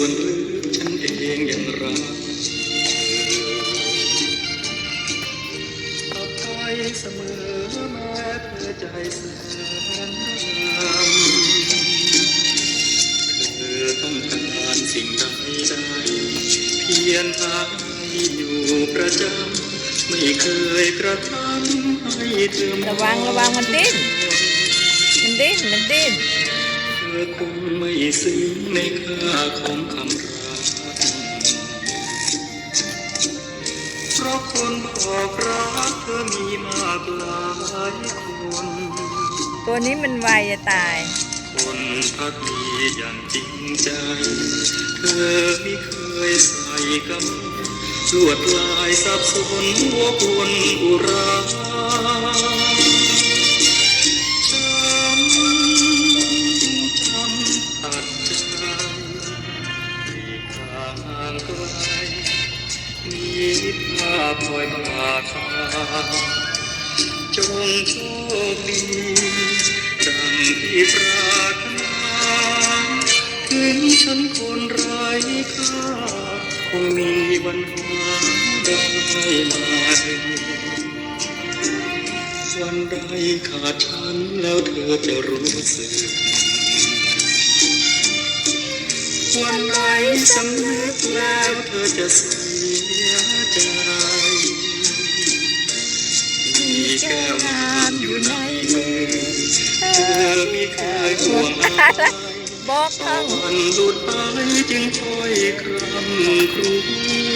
วนลึกฉัองยังเอแอใจแงามเธอต้องการสิ่งใดได้ เพียรหาอยู่ประจำไม่เคยกระทำให้เธอระวังระวังมันติด คงไม่ซึ้งในค่าของคำรักเพราะคนบอกรักเธอมีมากหลายคนตัวนี้มันไวจะตาย คนพักดีอย่างจริงใจ เธอไม่เคยใส่กำลวดลายสับสนหัวคนอุราางไกลมีภาพลอยมาตาจงโชคดีดังที่ปรารถนาถึงฉันคนไร้ค่าคงมีวันหาได้ไหมวันใดขาดฉันแล้วเธอจะรู้สึก วันไหนสำนึกแล้วเธอจะเสียใจมีแก้วน้ำอยู่ในมือเธอไม่เคยห่วงอะไรบอกตท่องอนหลุดไปจึงคอยครำครวญ